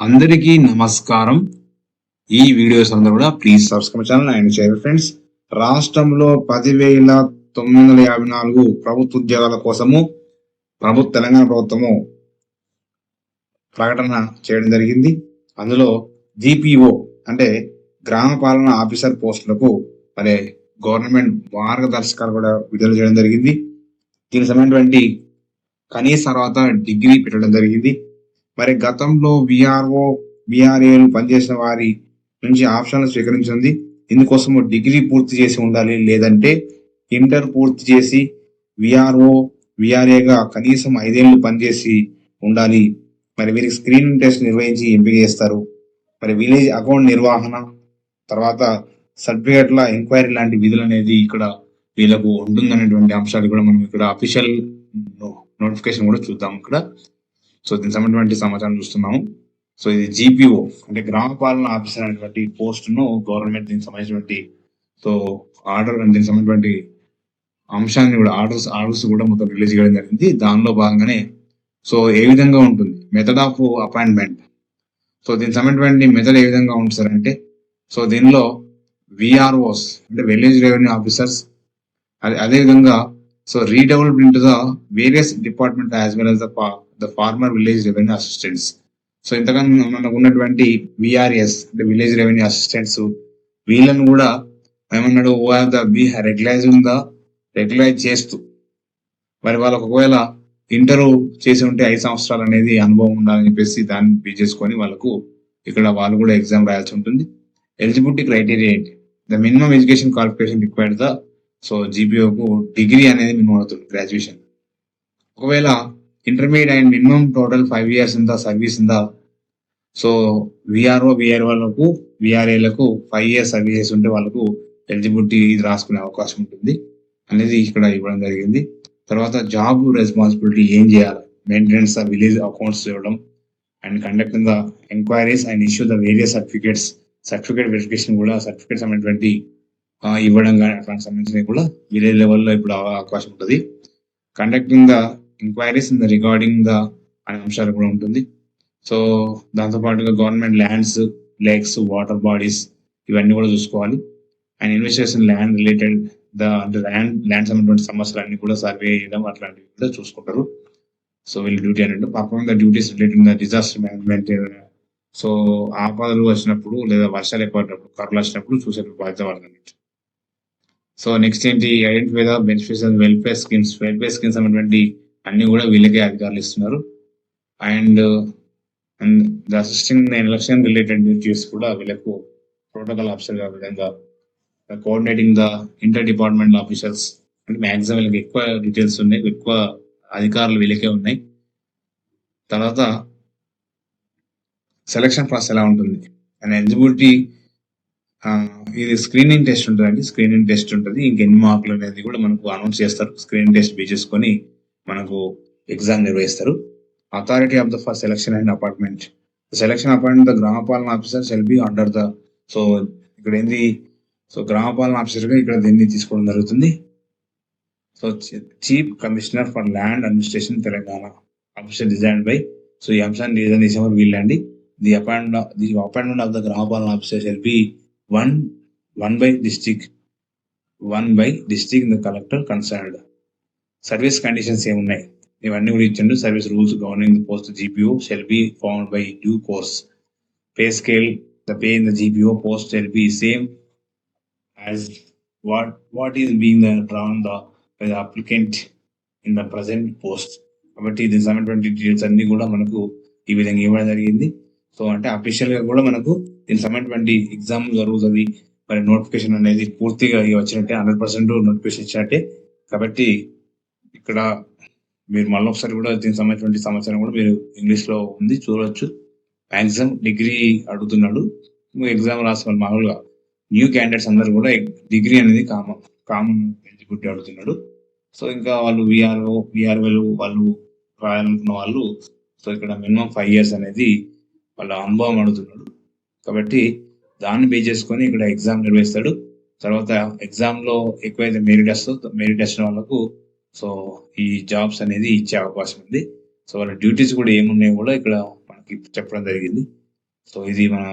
అందరికీ నమస్కారం. ఈ వీడియోస్ అందరూ కూడా please subscribe channel and share friends రాష్ట్రంలో పదివేల తొమ్మిది వందల యాభై నాలుగు ప్రభుత్వ ఉద్యోగాల కోసము ప్రభుత్వ తెలంగాణ ప్రభుత్వము ప్రకటన చేయడం జరిగింది. అందులో జిపిఓ అంటే గ్రామ పాలన ఆఫీసర్ పోస్టులకు మరి గవర్నమెంట్ మార్గదర్శకాలు కూడా విడుదల చేయడం జరిగింది. దీనికి సంబంధించినటువంటి కనీస తర్వాత డిగ్రీ పెట్టడం జరిగింది. మరి గతంలో విఆర్ఓ విఆర్ఏలు పనిచేసిన వారి నుంచి ఆప్షన్లు స్వీకరించింది. ఇందుకోసం డిగ్రీ పూర్తి చేసి ఉండాలి లేదంటే ఇంటర్ పూర్తి చేసి విఆర్ఓ విఆర్ఏగా కనీసం ఐదేళ్ళు పనిచేసి ఉండాలి. మరి వీరికి స్క్రీనింగ్ టెస్ట్ నిర్వహించి ఎంపిక చేస్తారు. మరి విలేజ్ అకౌంట్ నిర్వహణ తర్వాత సర్టిఫికేట్ల ఎంక్వైరీ లాంటి విధులు అనేది ఇక్కడ వీళ్ళకు ఉంటుందనేటువంటి అంశాలు కూడా మనం ఇక్కడ అఫీషియల్ నోటిఫికేషన్ కూడా చూద్దాం ఇక్కడ. సో దీనికి సంబంధించిన సమాచారం చూస్తున్నాము. సో ఇది జీపీఓ అంటే గ్రామ పాలన ఆఫీసర్ అనేటువంటి పోస్ట్ను గవర్నమెంట్ దీనికి సంబంధించినటువంటి సో ఆర్డర్ దీనికి సంబంధించినటువంటి అంశాన్ని కూడా ఆర్డర్స్ ఆర్డర్స్ కూడా మొత్తం రిలీజ్ చేయడం జరిగింది. దానిలో భాగంగానే సో ఏ విధంగా ఉంటుంది? మెథడ్ ఆఫ్ అపాయింట్మెంట్ సో దీనికి సంబంధించిన మెథడ్ ఏ విధంగా ఉంటుంది సార్ అంటే సో దీనిలో విఆర్ఓస్ అంటే విలేజ్ రెవెన్యూ ఆఫీసర్స్ అదే అదే విధంగా so redeveloped into the various department as well as the the former village revenue assistants so ఇంతకన్నా మనకు ఉన్నటువంటి విఆర్ఎస్ అంటే విలేజ్ రెవెన్యూ అసిస్టెంట్స్ వీళ్ళని కూడా ఏమన్నాడు oh have the B regularise ఉందా? రెగ్యులైజ్ చేస్తూ. మరి వాళ్ళకు ఒకవేళ ఇంటర్ చేసి ఉంటే ఐదు సంవత్సరాలు అనేది అనుభవం ఉండాలని చెప్పేసి దాన్ని బీ చేసుకొని వాళ్ళకు ఇక్కడ వాళ్ళు కూడా ఎగ్జామ్ రాయాల్సి ఉంటుంది. ఎలిజిబిలిటీ క్రైటీరియా ఏంటి? The minimum education qualification required the so జీపీఓకు degree అనేది మినిమం అవుతుంది గ్రాడ్యుయేషన్ ఒకవేళ intermediate and minimum total five years ఉందా సర్వీస్ ఉందా సో విఆర్ఓ విఆర్ వాళ్ళకు విఆర్ఏలకు ఫైవ్ ఇయర్స్ సర్వీసెస్ ఉంటే వాళ్ళకు ఎలిజిబిలిటీ ఇది రాసుకునే అవకాశం ఉంటుంది అనేది ఇక్కడ ఇవ్వడం జరిగింది. తర్వాత జాబ్ రెస్పాన్సిబిలిటీ ఏం చేయాలి? మెయింటెనెన్స్ ద విలేజ్ అకౌంట్స్ ఇవ్వడం and conducting the enquiries and issue the various certificates certificate verification కూడా సర్టిఫికేట్స్ అనేటువంటి ఇవ్వడం కానీ అట్లాంటి సంబంధించినవి కూడా విలేజ్ లెవెల్లో ఇప్పుడు అవకాశం ఉంటుంది. Conducting the enquiries in the regarding the అనే అంశాలు కూడా ఉంటుంది. సో దాంతో పాటుగా government lands lakes water bodies ఇవన్నీ కూడా చూసుకోవాలి. And investigation land related the అంటే ల్యాండ్ ల్యాండ్ సంబంధించిన సమస్యలు అన్ని కూడా సర్వే చేయడం అట్లాంటివి కూడా చూసుకుంటారు. సో వీళ్ళ డ్యూటీ అనేది perform the duties related the disaster management so ఆపదలు వచ్చినప్పుడు లేదా వర్షాలు ఎక్కువ కరువులు వచ్చినప్పుడు చూసే బాధ్యత పడుతుంది సో నెక్స్ట్ ఏంటి? Identify the benefits and welfare schemes welfare schemes అనేటువంటి అన్ని కూడా వీళ్ళకే అధికారులు ఇస్తున్నారు. And and the assisting election related duties కూడా వీళ్ళకు ప్రోటోకాల్ ఆఫీసర్గా విధంగా coordinating the inter department officers అంటే మ్యాక్సిమం వీళ్ళకి ఎక్కువ డీటెయిల్స్ ఉన్నాయి ఎక్కువ అధికారులు వీళ్ళకే ఉన్నాయి. తర్వాత సెలక్షన్ ప్రాసెస్ ఎలా ఉంటుంది? అండ్ ఎలిజిబిలిటీ ఇది స్క్రీనింగ్ టెస్ట్ ఉంటుందండి. స్క్రీనింగ్ టెస్ట్ ఉంటుంది. ఇంకెన్ని మార్కులు అనేది కూడా మనకు అనౌన్స్ చేస్తారు. స్క్రీనింగ్ టెస్ట్ బేస్ చేసుకొని మనకు ఎగ్జామ్ నిర్వహిస్తారు. Authority of the first selection and appointment selection appointment the గ్రామ పాలన officer shall be under the so ఇక్కడ ఏంది? సో గ్రామ పాలన ఇక్కడ దీన్ని తీసుకోవడం జరుగుతుంది. So chief commissioner for land administration Telangana officer design by so ఈ అంశాన్ని డిజైన్ చేసేవారు వీళ్ళండి. The appoint the appointment of the గ్రామ పాలన officer shall be one one by district one by district the collector concerned service conditions ఏమున్నాయి? ఇవన్నీ కూడా ఇచ్చిండు. Service rules governing the post GPO shall be found by due course pay scale the pay in the GPO post shall be same as what what is being the drawn the by the applicant in the present post కాబట్టి దీనికి సంబంధించిన details అన్ని కూడా మనకు ఈ విధంగా ఇవ్వడం జరిగింది. సో అంటే అఫీషియల్గా కూడా మనకు దీనికి సంబంధించినటువంటి ఎగ్జామ్ జరుగుతుంది. మరి నోటిఫికేషన్ అనేది పూర్తిగా వచ్చినట్టే హండ్రెడ్ పర్సెంట్ నోటిఫికేషన్ ఇచ్చినట్టే. కాబట్టి ఇక్కడ మీరు మళ్ళీ ఒకసారి కూడా దీనికి సంబంధించిన సమాచారం కూడా మీరు ఇంగ్లీష్లో ఉంది చూడవచ్చు మ్యాక్సిమం డిగ్రీ అడుగుతున్నాడు. ఎగ్జామ్ రాసిన వాళ్ళు మామూలుగా న్యూ క్యాండిడేట్స్ అందరు కూడా డిగ్రీ అనేది కామన్ కామన్ ఎలిజిబిలిటీ అడుగుతున్నాడు. సో ఇంకా వాళ్ళు విఆర్ఓ విఆర్ఓలు వాళ్ళు రాయాలనుకున్న వాళ్ళు సో ఇక్కడ మినిమం ఫైవ్ ఇయర్స్ అనేది వాళ్ళ అనుభవం అడుగుతున్నాడు. కాబట్టి దాన్ని బే చేసుకొని ఇక్కడ ఎగ్జామ్ నిర్వహిస్తాడు. తర్వాత ఎగ్జామ్లో ఎక్కువైతే మెరిట్ వస్తుందో మెరిట్ వచ్చిన వాళ్ళకు సో ఈ జాబ్స్ అనేది ఇచ్చే అవకాశం ఉంది. సో వాళ్ళ డ్యూటీస్ కూడా ఏమున్నాయో కూడా ఇక్కడ మనకి చెప్పడం జరిగింది. సో ఇది మన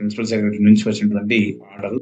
ప్రిన్సిపల్ సెక్రటరీ నుంచి వచ్చినటువంటి ఆర్డర్.